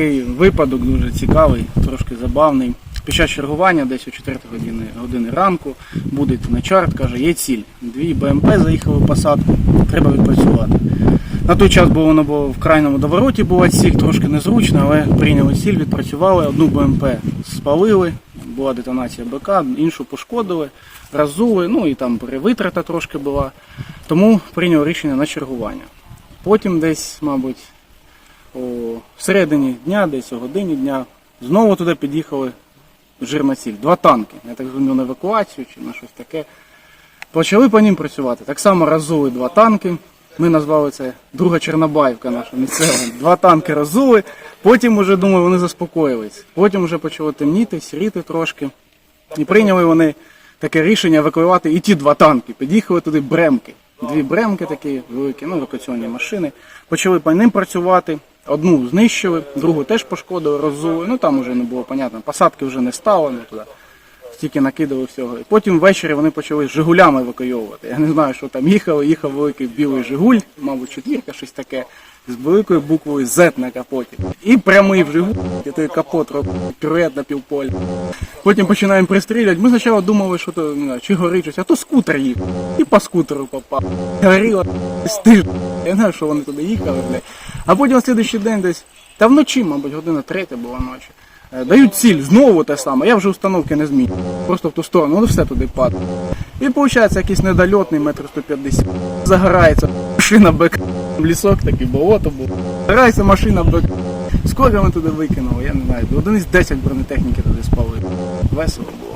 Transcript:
такий випадок дуже цікавий, трошки забавний. Під час чергування, десь о 4 години, години ранку, буде на чарт, каже, є ціль. Дві БМП заїхали в посадку, треба відпрацювати. На той час було воно було в крайньому довороті була ціль, трошки незручно, але прийняли ціль, відпрацювали, одну БМП спалили, була детонація БК, іншу пошкодили, розули, ну і там перевитрата трошки була. Тому прийняли рішення на чергування. Потім десь, мабуть, о середині дня, десь о годині дня, знову туди під'їхали жирна ціль. Два танки. Я так зрозумів на евакуацію чи на щось таке. Почали по ним працювати. Так само разули два танки. Ми назвали це друга Чорнобаївка наша місцева. Два танки разули. Потім вже думаю, вони заспокоїлись. Потім вже почало темніти, сіріти трошки. І прийняли вони таке рішення евакуювати і ті два танки. Під'їхали туди бремки. Дві бремки такі великі, ну, евакуаційні машини. Почали по ним працювати. Одну знищили, другу теж пошкодили, роззули. Ну там вже не було понятно. Посадки вже не стало, ну туди. Стільки накидали всього. І потім ввечері вони почали Жигулями евакуйовувати. Я не знаю, що там їхали. Їхав великий білий Жигуль, мабуть, четвірка, щось таке, з великою буквою Z на капоті. І прямий в Жигуль, і той капот робить пірует на півполя. Потім починаємо пристрілювати. Ми спочатку думали, що то не знаю, чи горить щось, а то скутер їхав. І по скутеру попав. Горіло стиль. Я знаю, що вони туди їхали, блядь. А потім на слідуючий день десь, та вночі, мабуть, година третя була ночі. Е, Дають ціль, знову те саме. Я вже установки не зміню. Просто в ту сторону, воно все туди падає. І виходить якийсь недольотний метр 150. Загорається машина БК. Лісок такий, болото було. Загорається машина БК. Скоро ми туди викинули, я не знаю. Один із 10 бронетехніки туди спали. Весело було.